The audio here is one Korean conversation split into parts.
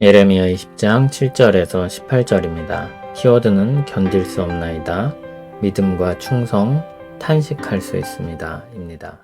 예레미야 20장 7절에서 18절입니다. 키워드는 견딜 수 없나이다. 믿음과 충성, 탄식할 수 있습니다. 입니다.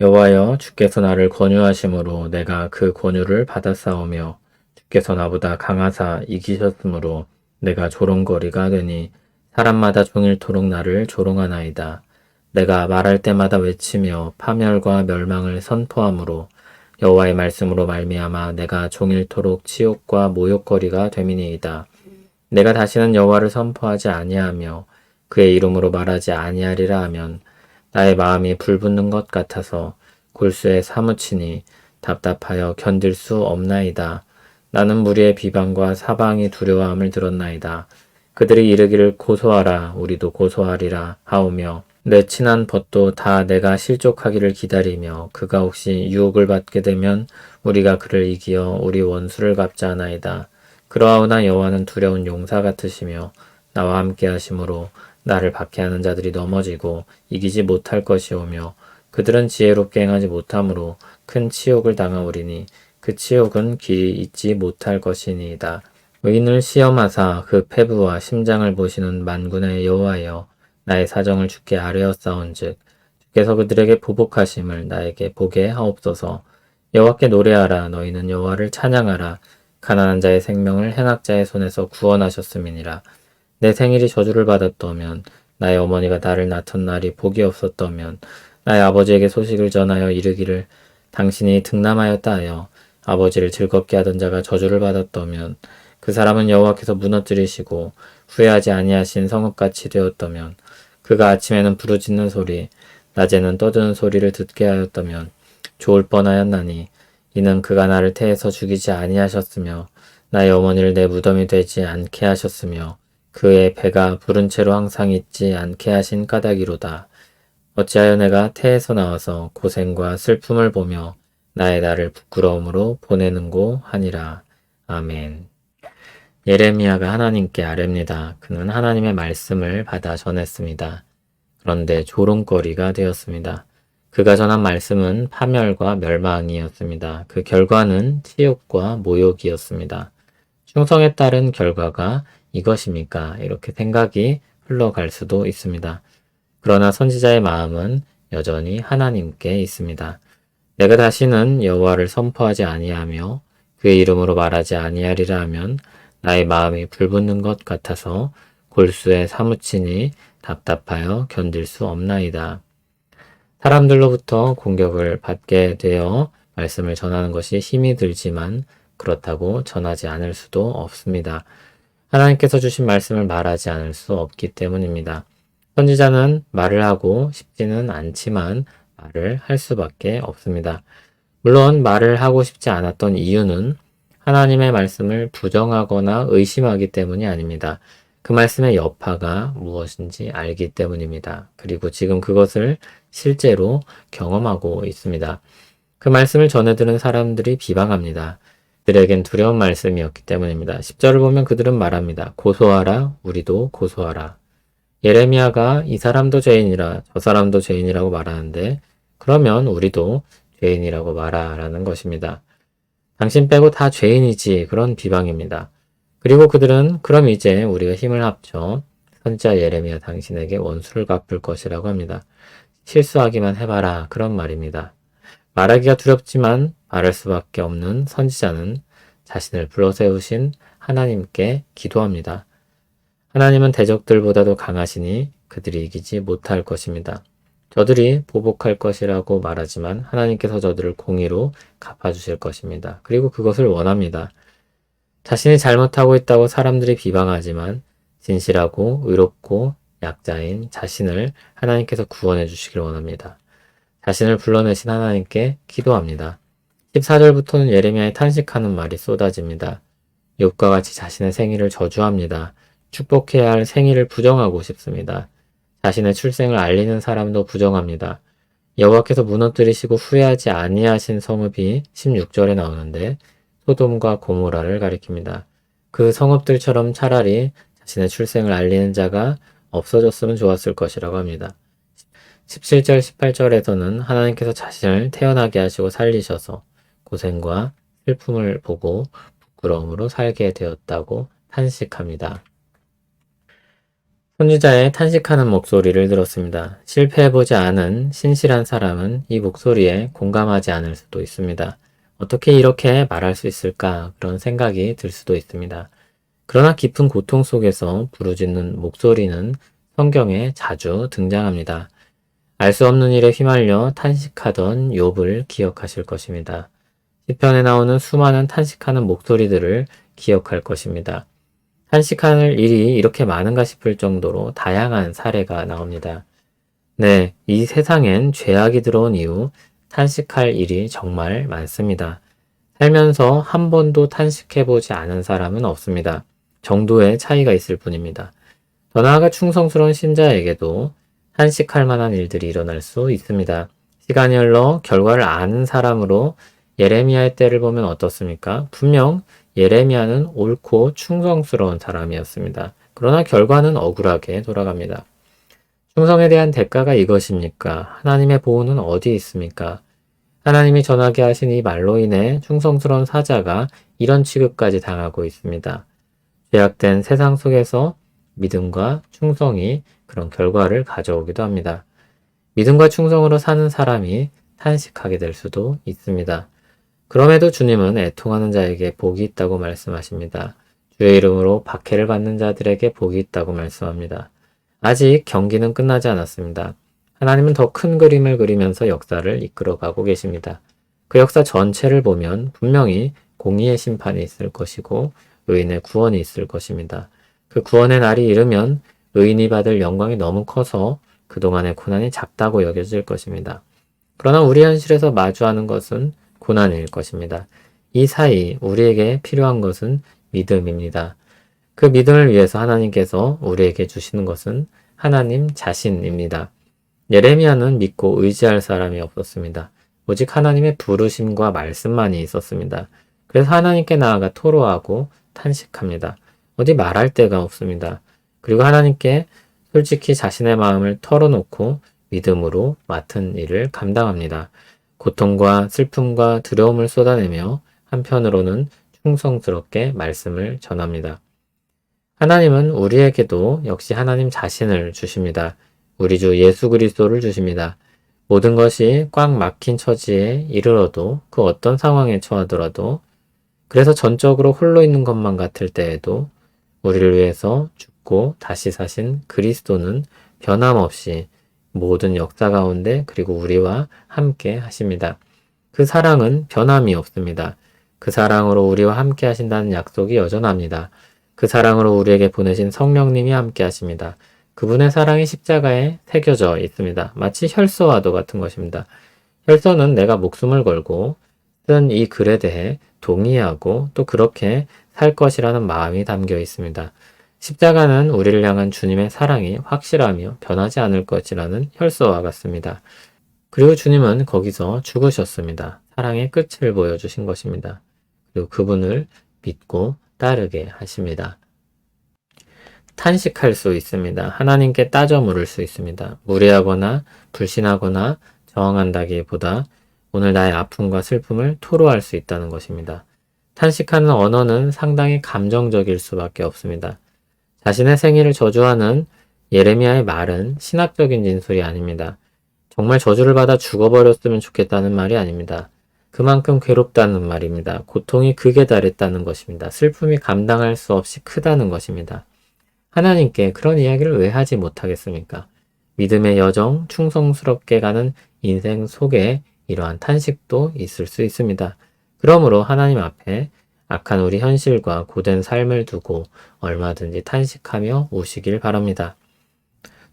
여호와여 주께서 나를 권유하심으로 내가 그 권유를 받아싸우며 주께서 나보다 강하사 이기셨으므로 내가 조롱거리가 되니 사람마다 종일토록 나를 조롱하나이다. 내가 말할 때마다 외치며 파멸과 멸망을 선포함으로 여호와의 말씀으로 말미암아 내가 종일토록 치욕과 모욕거리가 됨이니이다. 내가 다시는 여호와를 선포하지 아니하며 그의 이름으로 말하지 아니하리라 하면 나의 마음이 불붙는 것 같아서 골수에 사무치니 답답하여 견딜 수 없나이다. 나는 무리의 비방과 사방이 두려워함을 들었나이다. 그들이 이르기를 고소하라 우리도 고소하리라 하오며 내 친한 벗도 다 내가 실족하기를 기다리며 그가 혹시 유혹을 받게 되면 우리가 그를 이기어 우리 원수를 갚자 하나이다. 그러하오나 여호와는 두려운 용사 같으시며 나와 함께 하심으로 나를 박해하는 자들이 넘어지고 이기지 못할 것이오며 그들은 지혜롭게 행하지 못함으로 큰 치욕을 당하오리니 그 치욕은 길이 잊지 못할 것이니이다. 의인을 시험하사 그 패부와 심장을 보시는 만군의 여호와여 나의 사정을 주께 아뢰었사온즉 주께서 그들에게 보복하심을 나에게 보게 하옵소서. 여호와께 노래하라. 너희는 여호와를 찬양하라. 가난한 자의 생명을 행악자의 손에서 구원하셨음이니라. 내 생일이 저주를 받았더면 나의 어머니가 나를 낳던 날이 복이 없었더면 나의 아버지에게 소식을 전하여 이르기를 당신이 등남하였다 하여 아버지를 즐겁게 하던 자가 저주를 받았더면 그 사람은 여호와께서 무너뜨리시고 후회하지 아니하신 성읍같이 되었더면 그가 아침에는 부르짖는 소리 낮에는 떠드는 소리를 듣게 하였다면 좋을 뻔하였나니 이는 그가 나를 태에서 죽이지 아니하셨으며 나의 어머니를 내 무덤이 되지 않게 하셨으며 그의 배가 부른 채로 항상 있지 않게 하신 까닭이로다. 어찌하여 내가 태에서 나와서 고생과 슬픔을 보며 나의 나를 부끄러움으로 보내는고 하니라. 아멘. 예레미야가 하나님께 아뢰입니다. 그는 하나님의 말씀을 받아 전했습니다. 그런데 조롱거리가 되었습니다. 그가 전한 말씀은 파멸과 멸망이었습니다. 그 결과는 치욕과 모욕이었습니다. 충성에 따른 결과가 이것입니까? 이렇게 생각이 흘러갈 수도 있습니다. 그러나 선지자의 마음은 여전히 하나님께 있습니다. 내가 다시는 여호와를 선포하지 아니하며 그의 이름으로 말하지 아니하리라 하면 나의 마음이 불붙는 것 같아서 골수에 사무치니 답답하여 견딜 수 없나이다. 사람들로부터 공격을 받게 되어 말씀을 전하는 것이 힘이 들지만 그렇다고 전하지 않을 수도 없습니다. 하나님께서 주신 말씀을 말하지 않을 수 없기 때문입니다. 선지자는 말을 하고 싶지는 않지만 말을 할 수밖에 없습니다. 물론 말을 하고 싶지 않았던 이유는 하나님의 말씀을 부정하거나 의심하기 때문이 아닙니다. 그 말씀의 여파가 무엇인지 알기 때문입니다. 그리고 지금 그것을 실제로 경험하고 있습니다. 그 말씀을 전해 들은 사람들이 비방합니다. 그들에겐 두려운 말씀이었기 때문입니다. 10절을 보면 그들은 말합니다. 고소하라, 우리도 고소하라. 예레미야가 이 사람도 죄인이라 저 사람도 죄인이라고 말하는데 그러면 우리도 죄인이라고 말하라는 것입니다. 당신 빼고 다 죄인이지 그런 비방입니다. 그리고 그들은 그럼 이제 우리가 힘을 합쳐 선자 예레미야 당신에게 원수를 갚을 것이라고 합니다. 실수하기만 해봐라 그런 말입니다. 말하기가 두렵지만 말할 수밖에 없는 선지자는 자신을 불러세우신 하나님께 기도합니다. 하나님은 대적들보다도 강하시니 그들이 이기지 못할 것입니다. 저들이 보복할 것이라고 말하지만 하나님께서 저들을 공의로 갚아주실 것입니다. 그리고 그것을 원합니다. 자신이 잘못하고 있다고 사람들이 비방하지만 진실하고 의롭고 약자인 자신을 하나님께서 구원해 주시길 원합니다. 자신을 불러내신 하나님께 기도합니다. 14절부터는 예레미야의 탄식하는 말이 쏟아집니다. 욥과 같이 자신의 생일을 저주합니다. 축복해야 할 생일을 부정하고 싶습니다. 자신의 출생을 알리는 사람도 부정합니다. 여호와께서 무너뜨리시고 후회하지 아니하신 성읍이 16절에 나오는데 소돔과 고모라를 가리킵니다. 그 성읍들처럼 차라리 자신의 출생을 알리는 자가 없어졌으면 좋았을 것이라고 합니다. 17절, 18절에서는 하나님께서 자신을 태어나게 하시고 살리셔서 고생과 슬픔을 보고 부끄러움으로 살게 되었다고 탄식합니다. 선지자의 탄식하는 목소리를 들었습니다. 실패해보지 않은 신실한 사람은 이 목소리에 공감하지 않을 수도 있습니다. 어떻게 이렇게 말할 수 있을까 그런 생각이 들 수도 있습니다. 그러나 깊은 고통 속에서 부르짖는 목소리는 성경에 자주 등장합니다. 알 수 없는 일에 휘말려 탄식하던 욥을 기억하실 것입니다. 시편에 나오는 수많은 탄식하는 목소리들을 기억할 것입니다. 탄식할 일이 이렇게 많은가 싶을 정도로 다양한 사례가 나옵니다. 네, 이 세상엔 죄악이 들어온 이후 탄식할 일이 정말 많습니다. 살면서 한 번도 탄식해보지 않은 사람은 없습니다. 정도의 차이가 있을 뿐입니다. 더 나아가 충성스러운 신자에게도 탄식할 만한 일들이 일어날 수 있습니다. 시간이 흘러 결과를 아는 사람으로 예레미야의 때를 보면 어떻습니까? 분명 예레미야는 옳고 충성스러운 사람이었습니다. 그러나 결과는 억울하게 돌아갑니다. 충성에 대한 대가가 이것입니까? 하나님의 보호는 어디 있습니까? 하나님이 전하게 하신 이 말로 인해 충성스러운 사자가 이런 취급까지 당하고 있습니다. 죄악된 세상 속에서 믿음과 충성이 그런 결과를 가져오기도 합니다. 믿음과 충성으로 사는 사람이 탄식하게 될 수도 있습니다. 그럼에도 주님은 애통하는 자에게 복이 있다고 말씀하십니다. 주의 이름으로 박해를 받는 자들에게 복이 있다고 말씀합니다. 아직 경기는 끝나지 않았습니다. 하나님은 더 큰 그림을 그리면서 역사를 이끌어 가고 계십니다. 그 역사 전체를 보면 분명히 공의의 심판이 있을 것이고 의인의 구원이 있을 것입니다. 그 구원의 날이 이르면 의인이 받을 영광이 너무 커서 그동안의 고난이 작다고 여겨질 것입니다. 그러나 우리 현실에서 마주하는 것은 고난일 것입니다. 이 사이 우리에게 필요한 것은 믿음입니다. 그 믿음을 위해서 하나님께서 우리에게 주시는 것은 하나님 자신입니다. 예레미야는 믿고 의지할 사람이 없었습니다. 오직 하나님의 부르심과 말씀만이 있었습니다. 그래서 하나님께 나아가 토로하고 탄식합니다. 어디 말할 데가 없습니다. 그리고 하나님께 솔직히 자신의 마음을 털어놓고 믿음으로 맡은 일을 감당합니다. 고통과 슬픔과 두려움을 쏟아내며 한편으로는 충성스럽게 말씀을 전합니다. 하나님은 우리에게도 역시 하나님 자신을 주십니다. 우리 주 예수 그리스도를 주십니다. 모든 것이 꽉 막힌 처지에 이르러도 그 어떤 상황에 처하더라도 그래서 전적으로 홀로 있는 것만 같을 때에도 우리를 위해서 죽고 다시 사신 그리스도는 변함없이 모든 역사 가운데 그리고 우리와 함께 하십니다. 그 사랑은 변함이 없습니다. 그 사랑으로 우리와 함께 하신다는 약속이 여전합니다. 그 사랑으로 우리에게 보내신 성령님이 함께 하십니다. 그분의 사랑이 십자가에 새겨져 있습니다. 마치 혈서와도 같은 것입니다. 혈서는 내가 목숨을 걸고 쓴 이 글에 대해 동의하고 또 그렇게 살 것이라는 마음이 담겨 있습니다. 십자가는 우리를 향한 주님의 사랑이 확실하며 변하지 않을 것이라는 혈서와 같습니다. 그리고 주님은 거기서 죽으셨습니다. 사랑의 끝을 보여주신 것입니다. 그리고 그분을 믿고 따르게 하십니다. 탄식할 수 있습니다. 하나님께 따져 물을 수 있습니다. 무례하거나 불신하거나 저항한다기보다 오늘 나의 아픔과 슬픔을 토로할 수 있다는 것입니다. 탄식하는 언어는 상당히 감정적일 수밖에 없습니다. 자신의 생일을 저주하는 예레미야의 말은 신학적인 진술이 아닙니다. 정말 저주를 받아 죽어버렸으면 좋겠다는 말이 아닙니다. 그만큼 괴롭다는 말입니다. 고통이 극에 달했다는 것입니다. 슬픔이 감당할 수 없이 크다는 것입니다. 하나님께 그런 이야기를 왜 하지 못하겠습니까? 믿음의 여정, 충성스럽게 가는 인생 속에 이러한 탄식도 있을 수 있습니다. 그러므로 하나님 앞에 악한 우리 현실과 고된 삶을 두고 얼마든지 탄식하며 우시길 바랍니다.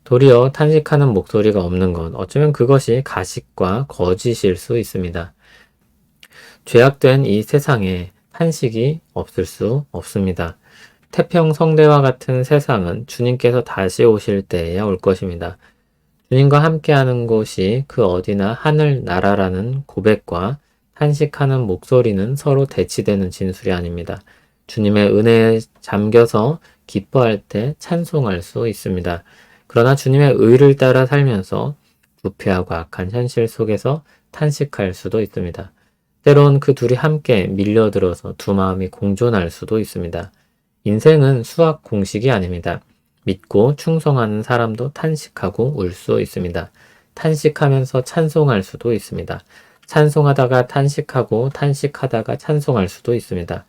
도리어 탄식하는 목소리가 없는 것, 어쩌면 그것이 가식과 거짓일 수 있습니다. 죄악된 이 세상에 탄식이 없을 수 없습니다. 태평 성대와 같은 세상은 주님께서 다시 오실 때에야 올 것입니다. 주님과 함께하는 곳이 그 어디나 하늘 나라라는 고백과 탄식하는 목소리는 서로 대치되는 진술이 아닙니다. 주님의 은혜에 잠겨서 기뻐할 때 찬송할 수 있습니다. 그러나 주님의 의를 따라 살면서 부패하고 악한 현실 속에서 탄식할 수도 있습니다. 때론 그 둘이 함께 밀려들어서 두 마음이 공존할 수도 있습니다. 인생은 수학 공식이 아닙니다. 믿고 충성하는 사람도 탄식하고 울 수 있습니다. 탄식하면서 찬송할 수도 있습니다. 찬송하다가 탄식하고 탄식하다가 찬송할 수도 있습니다.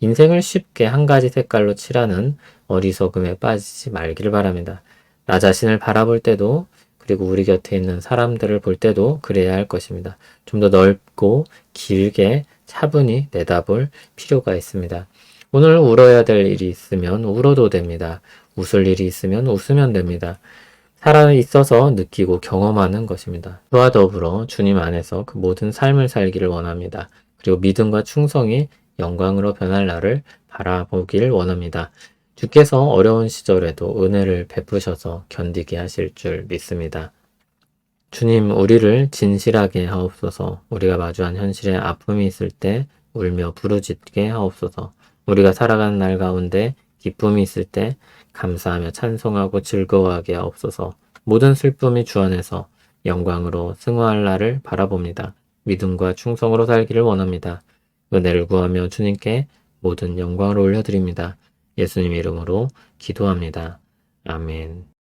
인생을 쉽게 한 가지 색깔로 칠하는 어리석음에 빠지지 말기를 바랍니다. 나 자신을 바라볼 때도 그리고 우리 곁에 있는 사람들을 볼 때도 그래야 할 것입니다. 좀 더 넓고 길게 차분히 내다볼 필요가 있습니다. 오늘 울어야 될 일이 있으면 울어도 됩니다. 웃을 일이 있으면 웃으면 됩니다. 살아 있어서 느끼고 경험하는 것입니다. 그와 더불어 주님 안에서 그 모든 삶을 살기를 원합니다. 그리고 믿음과 충성이 영광으로 변할 날을 바라보길 원합니다. 주께서 어려운 시절에도 은혜를 베푸셔서 견디게 하실 줄 믿습니다. 주님, 우리를 진실하게 하옵소서. 우리가 마주한 현실에 아픔이 있을 때 울며 부르짖게 하옵소서. 우리가 살아가는 날 가운데 기쁨이 있을 때 감사하며 찬송하고 즐거워하게 하옵소서. 모든 슬픔이 주 안에서 영광으로 승화할 날을 바라봅니다. 믿음과 충성으로 살기를 원합니다. 은혜를 구하며 주님께 모든 영광을 올려드립니다. 예수님 이름으로 기도합니다. 아멘.